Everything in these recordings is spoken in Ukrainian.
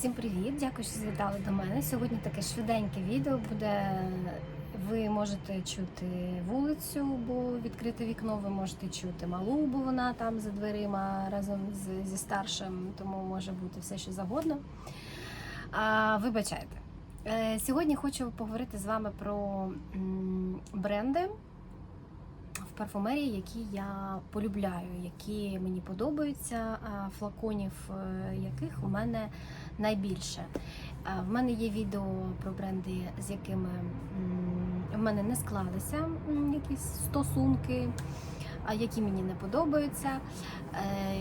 Всім привіт! Дякую, що завітали до мене. Сьогодні таке швиденьке відео буде. Ви можете чути вулицю, бо відкрите вікно, ви можете чути малу, бо вона там за дверима разом з, зі старшим, тому може бути все, що завгодно. А, вибачайте. Е, Сьогодні хочу поговорити з вами про бренди в парфумерії, які я полюбляю, які мені подобаються, флаконів е, яких у мене найбільше. В мене є відео про бренди, з якими в мене не склалися якісь стосунки, які мені не подобаються, е,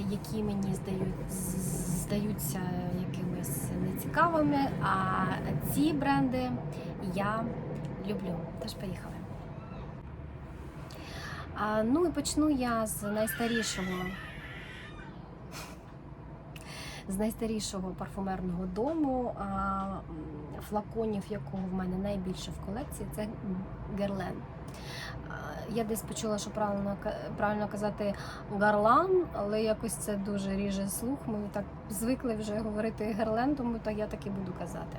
які мені здають, здаються якимись нецікавими. А ці бренди я люблю. Тож поїхали. Ну і почну я з найстарішого. З найстарішого парфумерного дому, флаконів, якого в мене найбільше в колекції, це Герлен. Я десь почула, що правильно правильно казати гарлан, але якось це дуже ріже слух. Ми так звикли вже говорити герлен, тому так я так і буду казати.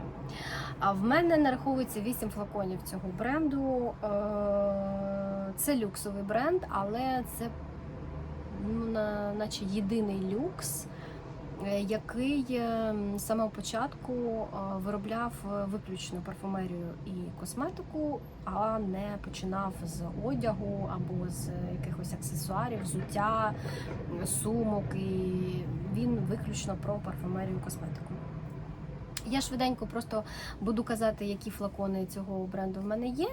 А в мене нараховується 8 флаконів цього бренду. Е, Це люксовий бренд, але це ну, наче єдиний люкс, який е, з самого початку е, виробляв е, виключно парфумерію і косметику, а не починав з одягу або з якихось аксесуарів, взуття, сумок. І він виключно про парфумерію і косметику. Я швиденько просто буду казати, які флакони цього бренду в мене є,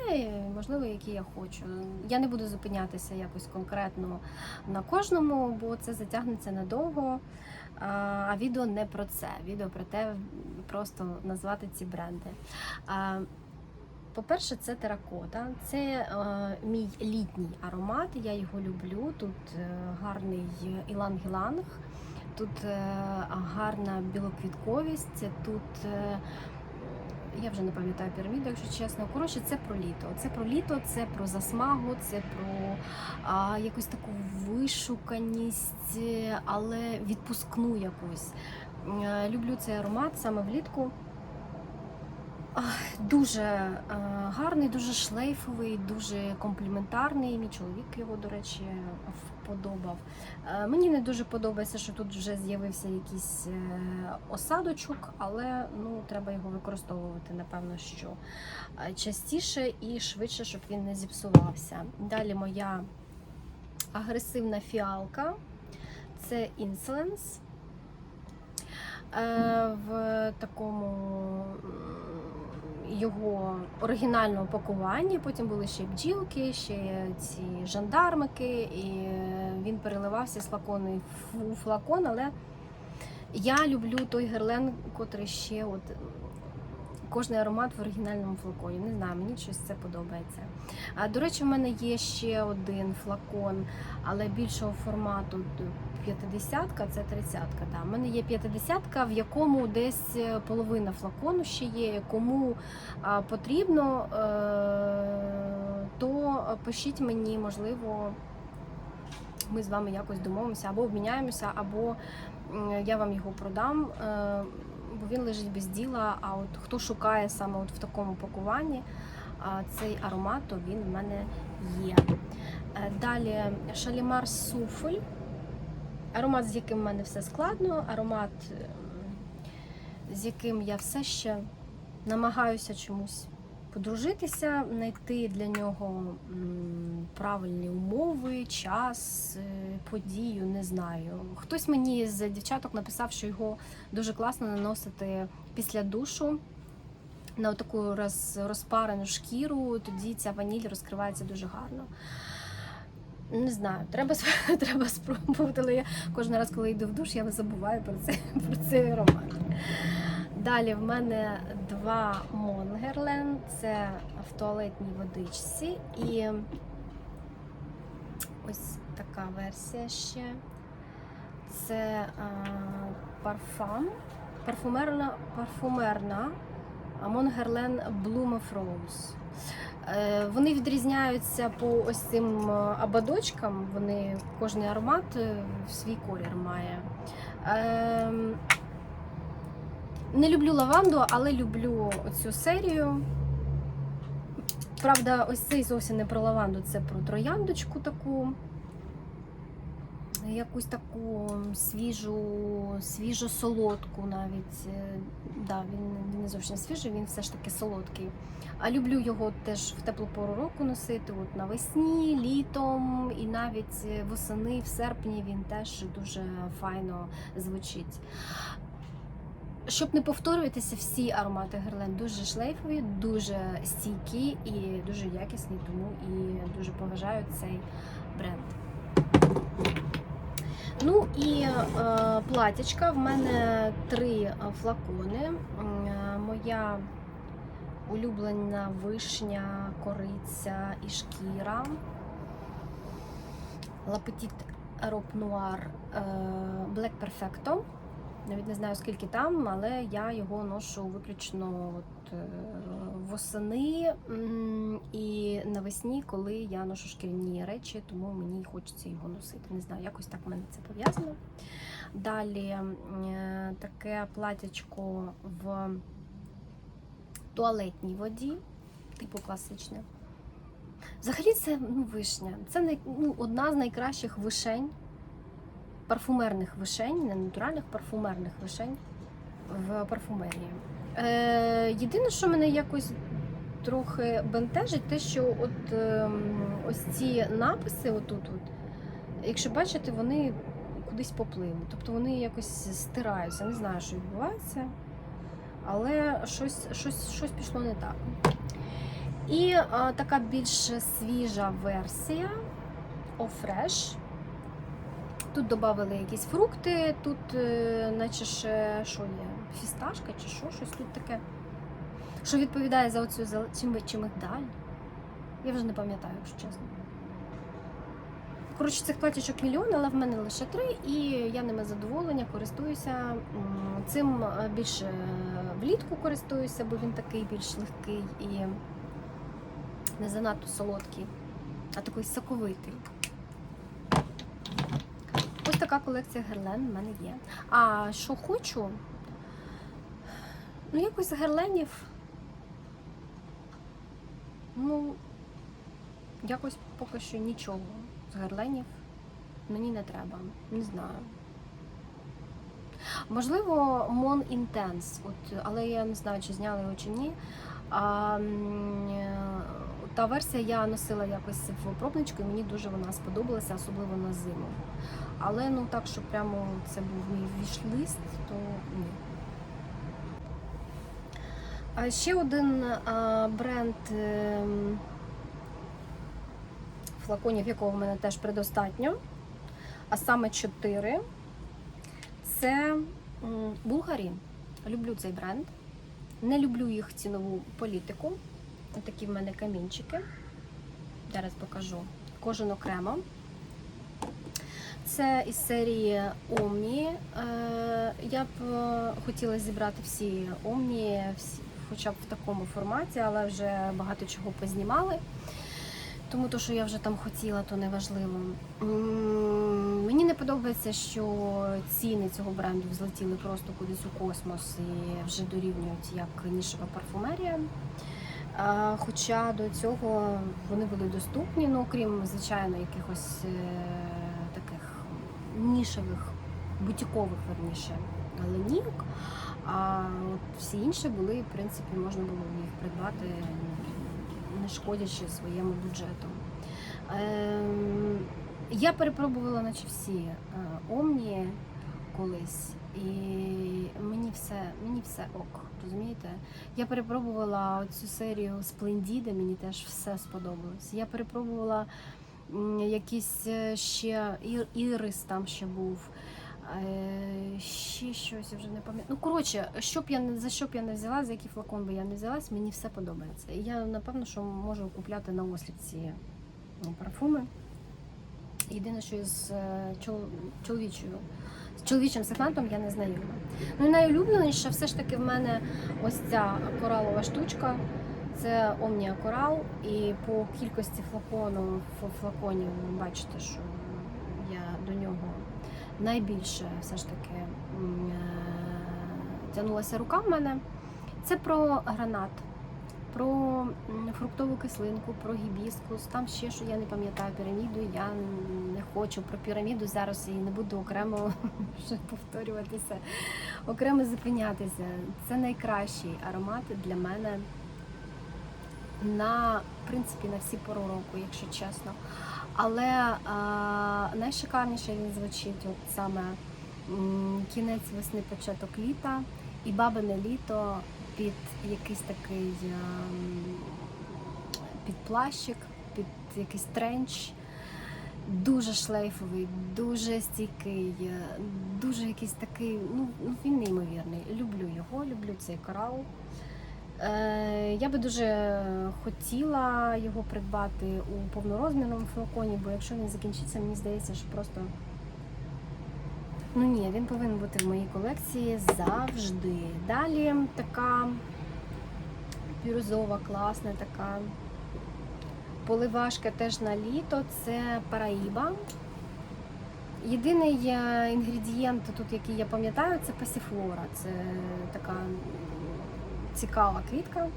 можливо, які я хочу. Я не буду зупинятися якось конкретно на кожному, бо це затягнеться надовго. А а відео не про це. Відео про те, просто назвати ці бренди. По-перше, це теракота. Це е, мій літній аромат. Я його люблю. Тут е, гарний іланг-іланг. Тут е, гарна білоквітковість, тут е, я вже не пам'ятаю піраміду, якщо чесно. Коротше, це про літо. Це про літо, це про засмагу, це про а, якусь таку вишуканість, але відпускну якусь. Е, Люблю цей аромат саме влітку. Дуже е, гарний, дуже шлейфовий, дуже компліментарний. Мій чоловік його, до речі, вподобав. Е, Мені не дуже подобається, що тут вже з'явився якийсь е, осадочок, але ну, треба його використовувати, напевно, що частіше і швидше, щоб він не зіпсувався. Далі моя агресивна фіалка це Insolence. В такому його оригінальне пакуванні. Потім були ще бджілки, ще ці жандармики, і він переливався з флакону в флакон, але я люблю той герлен, котрий ще от. Кожний аромат в оригінальному флаконі. Не знаю, мені щось це подобається. А, до речі, в мене є ще один флакон, але більшого формату 50-ка, це 30-ка. Да. У мене є 50-ка, в якому десь е, половина флакону ще є. Кому а, потрібно, е, то пишіть мені, можливо, ми з вами якось домовимося, або обміняємося, або я вам його продам. Бо він лежить без діла. А от хто шукає саме от в такому пакуванні цей аромат, то він в мене є. Е, Далі Шалімар Суфель. Аромат, з яким в мене все складно, аромат, з яким я все ще намагаюся чомусь подружитися, знайти для нього правильні умови, час, е, подію, не знаю. Хтось мені з дівчаток написав, що його дуже класно наносити після душу. На таку роз, розпарену шкіру, тоді ця ваніль розкривається дуже гарно. Не знаю, треба, треба спробувати, але я кожен раз, коли йду в душ, я забуваю про це, про цей аромат. Далі в мене два Монгерлен, це в туалетній водичці. І ось така версія ще. Це а, парфам, парфумерна, парфумерна Монгерлен Bloom of Rose. Е, Вони відрізняються по ось цим ободочкам. Вони кожний аромат е, свій колір має. Не люблю лаванду, але люблю оцю серію. Правда, ось цей зовсім не про лаванду, це про трояндочку таку. Якусь таку свіжу, свіжо-солодку навіть. Е, Да, він, не зовсім свіжий, він все ж таки солодкий. А люблю його теж в теплу пору року носити. От навесні, літом і навіть восени, в серпні він теж дуже файно звучить. Щоб не повторюватися, всі аромати Герлен дуже шлейфові, дуже стійкі і дуже якісні, тому і дуже поважаю цей бренд. Ну і е, платячка. В мене три е, флакони. Е, Моя улюблена вишня, кориця і шкіра. Robe Noir е, Black Perfecto. Навіть не знаю скільки там, але я його ношу виключно от, е, восени і навесні, коли я ношу шкіряні речі, тому мені хочеться його носити. Не знаю, якось так в мене це пов'язано. Далі е, таке платячко в туалетній воді, типу класичне. Взагалі це ну, вишня. Це ну, одна з найкращих вишень парфумерних вишень, не натуральних парфумерних вишень в парфумерії. Е, єдине, що мене якось трохи бентежить, те, що от е, ось ці написи, отут, от, якщо бачите, вони кудись поплили. Тобто вони якось стираються. Не знаю, що відбувається, але щось, щось, щось пішло не так. І е, така більш свіжа версія О Fresh. Тут додали якісь фрукти, тут, е, наче ще що є, фісташка чи що, щось тут таке. Що відповідає за оцю зел- чи, ми- чи? Я вже не пам'ятаю, якщо чесно. Коротше, цих платічок мільйон, але в мене лише три, і я ними задоволення користуюся. Цим е, більше влітку користуюся, бо він такий більш легкий і не занадто солодкий, а такий соковитий. Ось така колекція герлен в мене є. А що хочу? Ну, якось герленів. Ну, якось поки що нічого з герленів мені не треба. Не знаю. Можливо, Intense, от, але я не знаю, чи зняли його чи ні. А, та версія я носила якось в пробничку, і мені дуже вона сподобалася, особливо на зиму. Але ну так, щоб прямо це був мій віш-лист, то ні. А ще один бренд ем, флаконів, якого в мене теж предостатньо, а саме 4. Це Булгарі. Люблю цей бренд. Не люблю їх цінову політику. Ось такі в мене камінчики. Зараз покажу. Кожен окремо. Це із серії Omni. Е, Я б е, хотіла зібрати всі всі, хоча б в такому форматі, але вже багато чого познімали. Тому то, що я вже там хотіла, то не важливо. Мені не подобається, що ціни цього бренду взлетіли просто кудись у космос і вже дорівнюють як нішева парфумерія. Хоча до цього вони були доступні, ну окрім, звичайно, якихось е, таких нішевих, бутікових верніше линійок. А от всі інші були, в принципі, можна було їх придбати, не шкодячи своєму бюджету. Ем, я перепробувала наче всі е, Омні колись, і мені все, мені все ок, розумієте? Я перепробувала цю серію Сплендіди, мені теж все сподобалось. Я перепробувала м, якийсь е, ще ірис там ще був. Е, Ще щось я вже не пам'ятаю. Ну, коротше, що б я за що б я не взяла, за який флакон би я не взялась, мені все подобається. І я напевно, що можу купляти на осліп ці ну, парфуми. Єдине, що із е, чол- чоловічою, з чоловічим сегментом я не знайома. Ну і найулюбленіше все ж таки в мене ось ця коралова штучка. Це Omnia Coral, і по кількості флакону ф- флаконів ви бачите, що я до нього найбільше все ж таки е, рука в мене. Це про гранат, про фруктову кислинку, про гібіскус. Там ще що я не пам'ятаю піраміду. Я не хочу про піраміду зараз і не буду окремо вже повторюватися, окремо зупинятися. Це найкращий аромат для мене на принципі на всі пору року, якщо чесно. Але а, найшикарніше він звучить от саме кінець весни, початок літа і бабине літо під якийсь такий ем, під плащик, під якийсь тренч. Дуже шлейфовий, дуже стійкий, е, дуже якийсь такий, ну, ну він неймовірний. Люблю його, люблю цей корал. Е, я би дуже хотіла його придбати у повнорозмірному флаконі, бо якщо він закінчиться, мені здається, що просто. Ну ні, він повинен бути в моїй колекції завжди. Далі така бірюзова, класна така поливашка теж на літо. Це параїба. Єдиний е, інгредієнт тут, який я пам'ятаю, це пасіфлора. Це така цікава квітка.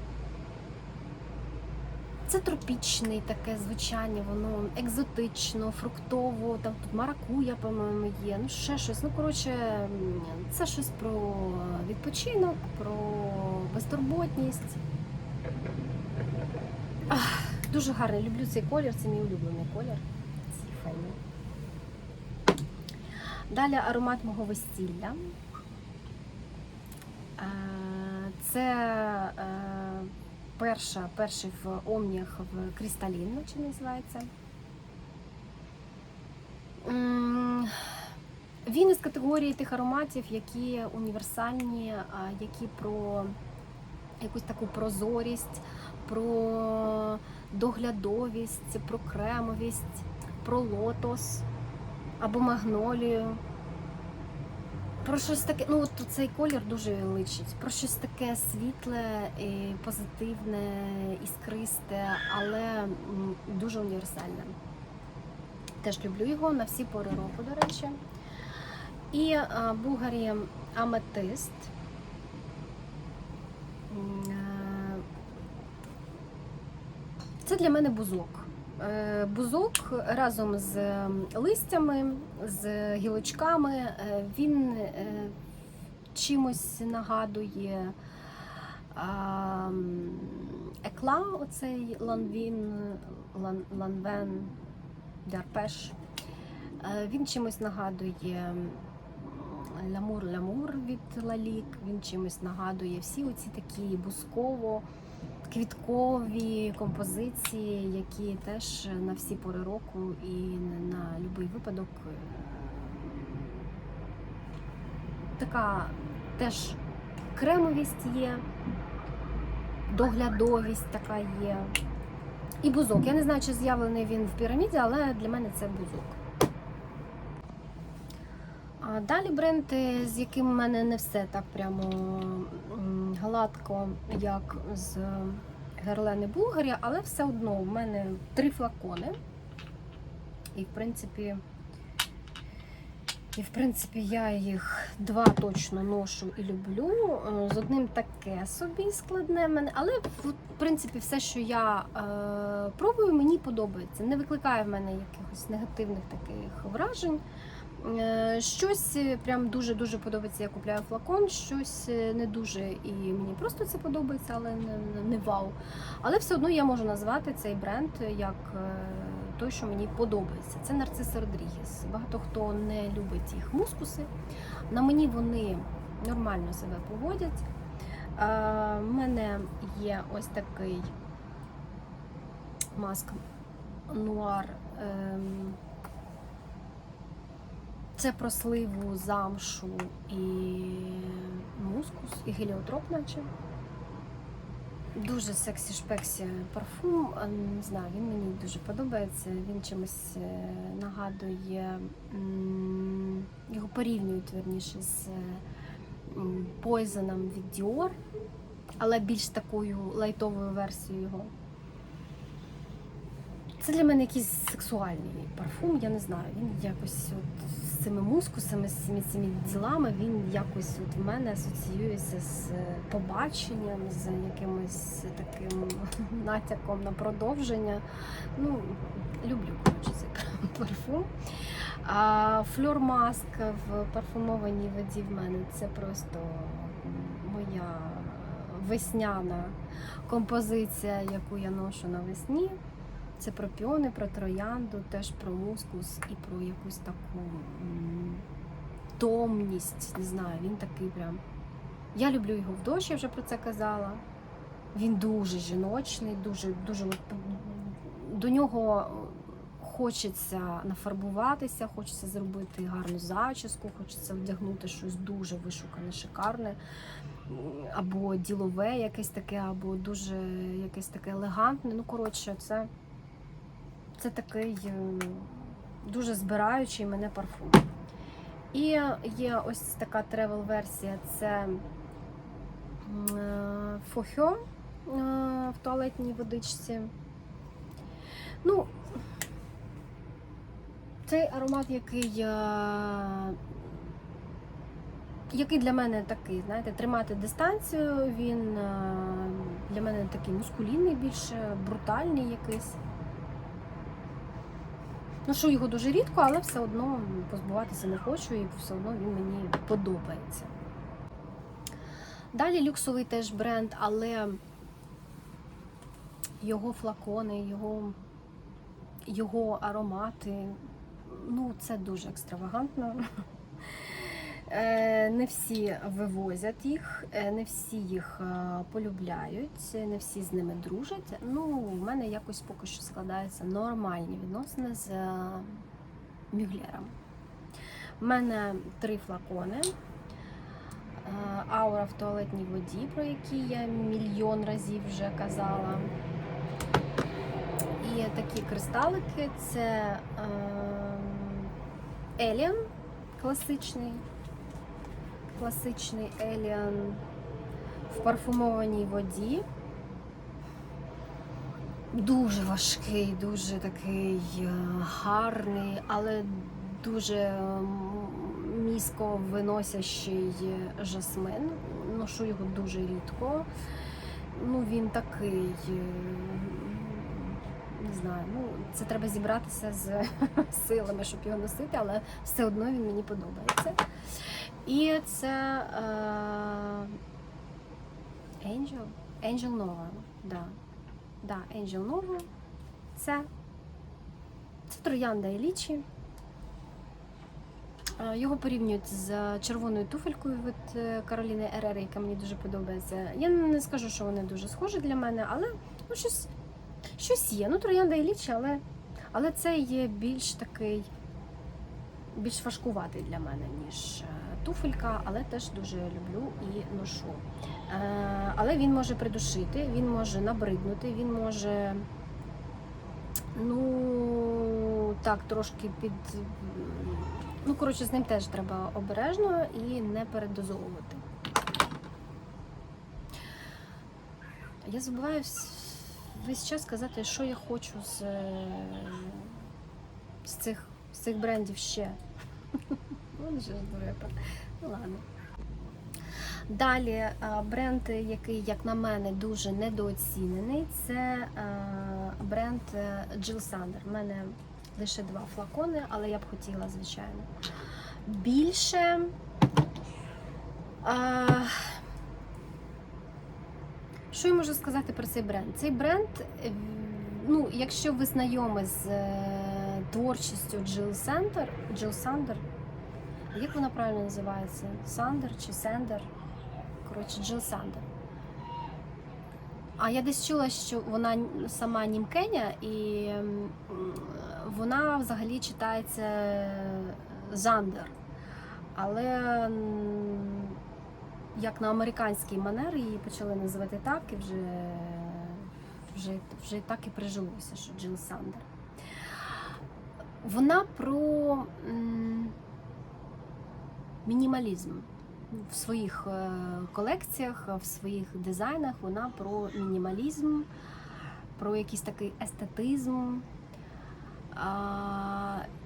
Це тропічне таке звучання, воно екзотично, фруктово, там тут маракуя, по-моєму, є. Ну, ще щось. Ну, коротше, це щось про відпочинок, про безтурботність. Ах, дуже гарний. Люблю цей колір, це мій улюблений колір. Ці файні. Далі аромат мого весілля. Е, Це е, перша, перший в омнях в Крісталін, чи називається. Він із категорії тих ароматів, які універсальні, які про якусь таку прозорість, про доглядовість, про кремовість, про лотос або магнолію. Про щось таке, ну от цей колір дуже личить. Про щось таке світле, і позитивне, іскристе, але дуже універсальне. Теж люблю його на всі пори року, до речі. І а, Булгарі Аметист. Е, Це для мене бузок. Е, Бузок разом з листями, з гілочками, е, він е, чимось нагадує екла, оцей ланвін, лан, ланвен, дярпеш. Він чимось нагадує лямур-лямур від лалік, він чимось нагадує. Всі оці такі бузково квіткові композиції, які теж на всі пори року і на будь-який випадок е, така теж кремовість є, доглядовість така є. І бузок. Я не знаю, чи з'явлений він в піраміді, але для мене це бузок. Далі бренд, е, з яким в мене не все так прямо гладко, як з Герлени Булгарі, але все одно в мене три флакони. І в принципі, і в принципі я їх два точно ношу і люблю. Е, З одним таке собі складне мене, але в принципі все, що я е, пробую, мені подобається. Не викликає в мене якихось негативних таких вражень. Е, Щось е, прям дуже-дуже подобається, я купляю флакон, щось е, не дуже і мені просто це подобається, але не, не- вау. Але все одно я можу назвати цей бренд як той, що мені подобається. Це Нарцис Родрігес. Багато хто не любить їх мускуси. На мені вони нормально себе поводять. У мене є ось такий маск нуар. Це про сливу, замшу і мускус, і геліотроп, наче. Дуже сексі шпексі парфум. Не знаю, він мені дуже подобається. Він чимось е, нагадує, його порівнюють верніше з м, Poison від Dior, але більш такою лайтовою версією його. Це для мене якийсь сексуальний парфум, я не знаю. Він якось от з цими мускусами, з цими, цими ділами, він якось от в мене асоціюється з побаченням, з якимось таким натяком на продовження. Ну, люблю коротше, цей парфум. А флюр маск в парфумованій воді в мене це просто моя весняна композиція, яку я ношу навесні. Це про піони, про троянду, теж про мускус і про якусь таку томність. Не знаю, він такий прям. Я люблю його в дощ, я вже про це казала. Він дуже жіночний, дуже, дуже до нього хочеться нафарбуватися, хочеться зробити гарну зачіску, хочеться вдягнути щось дуже вишукане, шикарне, або ділове якесь таке, або дуже якесь таке елегантне. Ну, коротше, це, це такий е, дуже збираючий мене парфум. І є ось така тревел-версія, це фохьо в туалетній водичці. Ну, цей аромат, який, е, який для мене такий, знаєте, тримати дистанцію, він е, для мене такий мускулінний, більше брутальний якийсь. Ношу його дуже рідко, але все одно позбуватися не хочу і все одно він мені подобається. Далі люксовий теж бренд, але його флакони, його, його аромати, ну, це дуже екстравагантно. Е, Не всі вивозять їх, е, не всі їх е, полюбляють, не всі з ними дружать. Ну, в мене якось поки що складаються нормальні відносини з мюглером. У мене три флакони. Аура в туалетній воді, про які я мільйон разів вже казала. І такі кристалики це Еліан класичний. Класичний Еліан в парфумованій воді. Дуже важкий, дуже такий е, гарний, але дуже м, місько виносящий жасмин. Ношу його дуже рідко. Ну, він такий, е, не знаю, ну, це треба зібратися з силами, щоб його носити, але все одно він мені подобається. І це е, Angel. Angel Nova. Да. Да, Angel. Це, це троянда і лічі. Е, Його порівнюють з червоною туфелькою від е, Кароліни Ерери, яка мені дуже подобається. Я не скажу, що вони дуже схожі для мене, але ну, щось, щось є. Ну, троянда і лічі, але, але це є більш такий, більш важкуватий для мене, ніж е, туфелька, але теж дуже люблю і ношу. Е, Але він може придушити, він може набриднути, він може. Ну, так, трошки під. Ну, коротше, з ним теж треба обережно і не передозовувати. Я забуваю весь час сказати, що я хочу з, е, з, цих, з цих брендів ще. Що ж дурепа. Ну ладно. Далі е, бренд, який, як на мене, дуже недооцінений, це е, бренд Jill Sander. У мене лише два флакони, але я б хотіла, звичайно. Більше. Е, Що я можу сказати про цей бренд? Цей бренд, е, ну, якщо ви знайомі з е, творчістю Jill Sander, Jill Sander, як вона правильно називається? Сандер чи Сендер? Коротше, Джил Сандер. А я десь чула, що вона сама німкеня, і вона взагалі читається Зандер. Але як на американський манер її почали називати так, і вже, вже, вже так і прижилося, що Джил Сандер. Вона про. мінімалізм. В своїх е, колекціях, в своїх дизайнах вона про мінімалізм, про якийсь такий естетизм.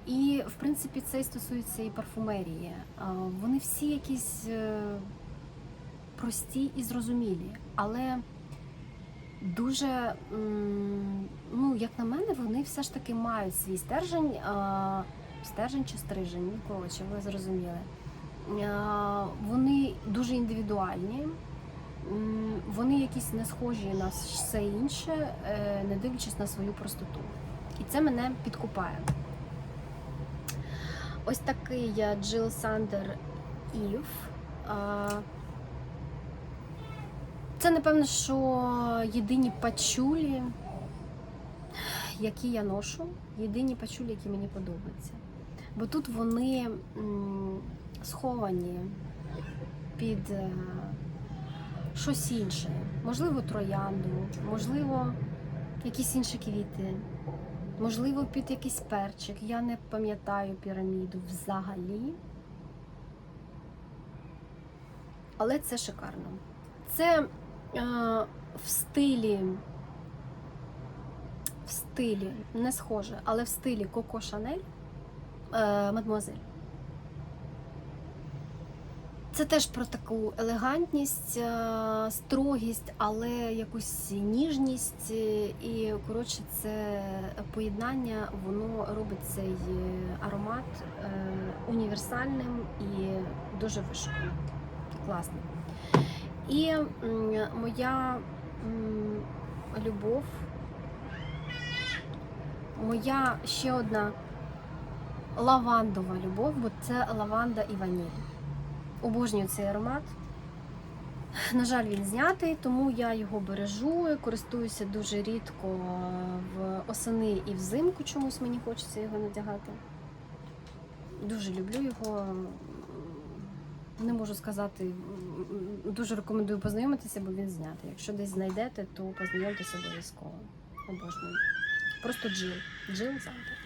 І, в принципі, це і стосується і парфумерії. Вони всі якісь е, прості і зрозумілі, але дуже, ну, як на мене, вони все ж таки мають свій стержень, стержень чи стрижень, ну, коротше, ви зрозуміли. Вони дуже індивідуальні. Вони якісь не схожі на все інше, е, не дивлячись на свою простоту. І це мене підкупає. Ось такий я Джил Сандер Ів. Це, напевно, що єдині пачулі, які я ношу, єдині пачулі, які мені подобаються. Бо тут вони сховані під е, щось інше. Можливо, троянду, можливо, якісь інші квіти, можливо, під якийсь перчик. Я не пам'ятаю піраміду взагалі. Але це шикарно. Це в стилі, в стилі, не схоже, але в стилі Коко Шанель е, Мадмуазель. Це теж про таку елегантність, е, строгість, але якусь ніжність. І, коротше, це поєднання, воно робить цей аромат е, універсальним і дуже вишуканим. Класний. І моя любов, моя ще одна лавандова любов, бо це лаванда і ваніль. Обожнюю цей аромат. На жаль, він знятий, тому я його бережу, користуюся дуже рідко в осени і взимку, чомусь мені хочеться його надягати. Дуже люблю його. Не можу сказати, дуже рекомендую познайомитися, бо він знятий. Якщо десь знайдете, то познайомтеся обов'язково. Обожнюю. Просто джил. Джил Зандер.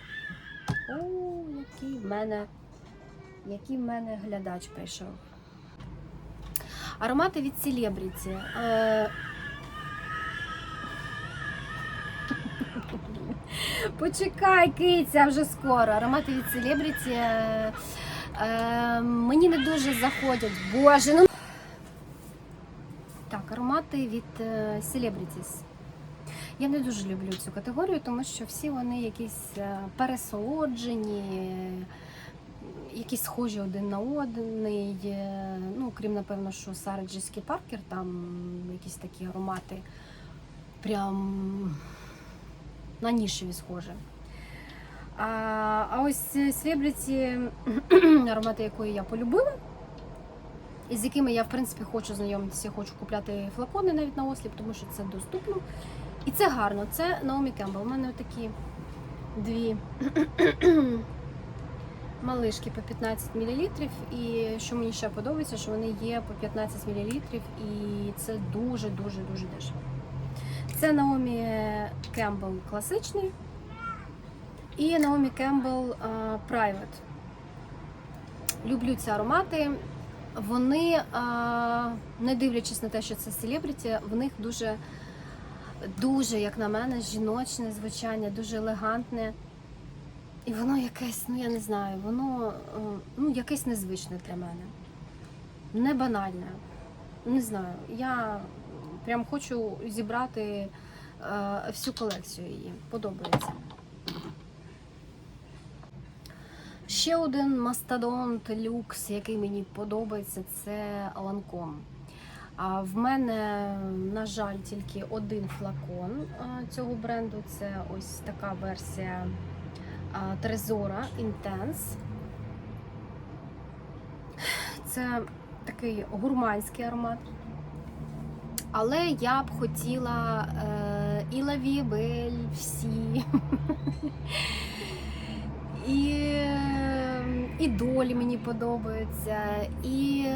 О, який в мене, який в мене глядач прийшов. Аромати від Celebrity. Е... Почекай, киця, вже скоро. Аромати від Celebrity. Е... Е... Мені не дуже заходять. Боже, ну. Так, аромати від е, Celebrities. Я не дуже люблю цю категорію, тому що всі вони якісь е, пересолоджені, якісь схожі один на один. Ну, крім, напевно, що Сара Джескі Паркер, там якісь такі аромати прям на нішеві схожі. А, ось Celebrity, аромати якої я полюбила, і з якими я, в принципі, хочу знайомитися, хочу купляти флакони навіть на осліп, тому що це доступно. І це гарно. Це Наомі Кембл. У мене такі дві малишки по 15 мл. І що мені ще подобається, що вони є по 15 мл, і це дуже-дуже дуже дешево. Це Naomi Campbell класичний і Naomi Campbell а, Private. Люблю ці аромати. Вони, не дивлячись на те, що це селебріті, в них дуже, дуже, як на мене, жіночне звучання, дуже елегантне. І воно якесь, ну я не знаю, воно е, ну, якесь незвичне для мене. Не банальне. Не знаю. Я прям хочу зібрати е, всю колекцію її. Подобається. Ще один мастодонт люкс, який мені подобається, це. А в мене, на жаль, тільки один флакон цього бренду. Це ось така версія а, Trezora Intense. Це такий гурманський аромат. Але я б хотіла е, і Лавібель, всі. І, і долі мені подобаються, і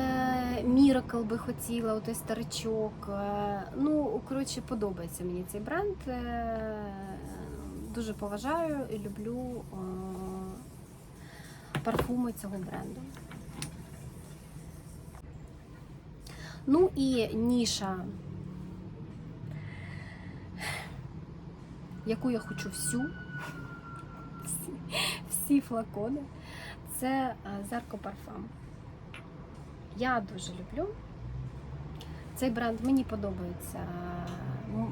Міракл би хотіла, отой старичок. Е, Ну, коротше, подобається мені цей бренд. Е, Дуже поважаю і люблю е, парфуми цього бренду. Ну і ніша, яку я хочу всю. всі флакони. Це е, Зерко Парфам. Я дуже люблю. Цей бренд мені подобається.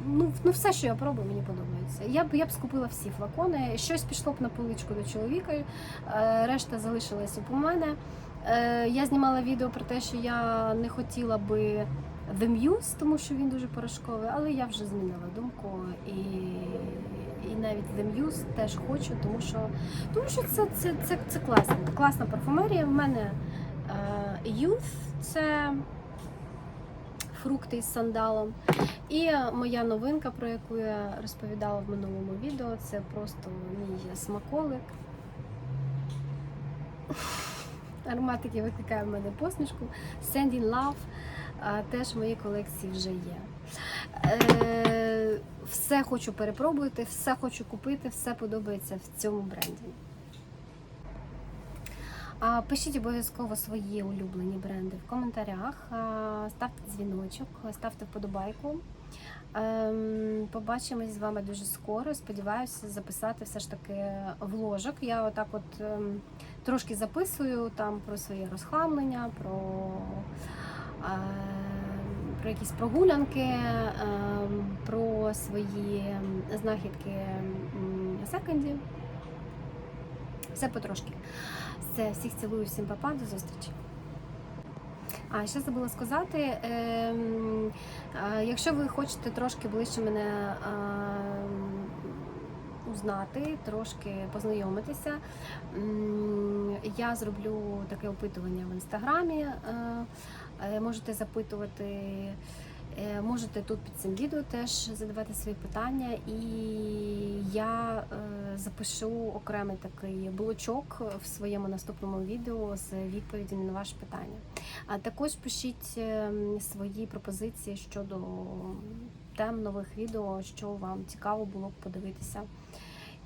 Ну, ну все, що я пробую, мені подобається. Я б я б скупила всі флакони. Щось пішло б на поличку до чоловіка, е, решта залишилася у мене. Е, Я знімала відео про те, що я не хотіла би The Muse, тому що він дуже порошковий, але я вже змінила думку і, і навіть The Muse теж хочу, тому що, тому що це, це, це, це класно. Класна парфумерія. В мене е, Youth це фрукти із сандалом. І моя новинка, про яку я розповідала в минулому відео, це просто мій смаколик. Аромат, який викликає в мене посмішку. Sanding Love а, теж в моїй колекції вже є. Е, все хочу перепробувати, все хочу купити, все подобається в цьому бренді. Пишіть обов'язково свої улюблені бренди в коментарях, ставте дзвіночок, ставте вподобайку. Ем, Побачимось з вами дуже скоро. Сподіваюся записати все ж таки вложок. Я отак от ем, трошки записую там про своє розхламлення, про, ем, про якісь прогулянки, ем, про свої знахідки м, секондів. Все потрошки. Все, всіх цілую, всім папа, до зустрічі. А ще забула сказати, ем, е, якщо ви хочете трошки ближче мене ем, узнати, трошки познайомитися, я зроблю таке опитування в інстаграмі. Е, Можете запитувати. Е, Можете тут під цим відео теж задавати свої питання, і я е, запишу окремий такий блочок в своєму наступному відео з відповідями на ваше питання. А також пишіть свої пропозиції щодо тем нових відео, що вам цікаво було б подивитися.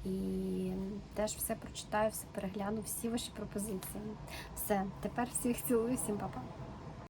І теж все прочитаю, все перегляну, всі ваші пропозиції. Все, тепер всіх цілую, всім па-па.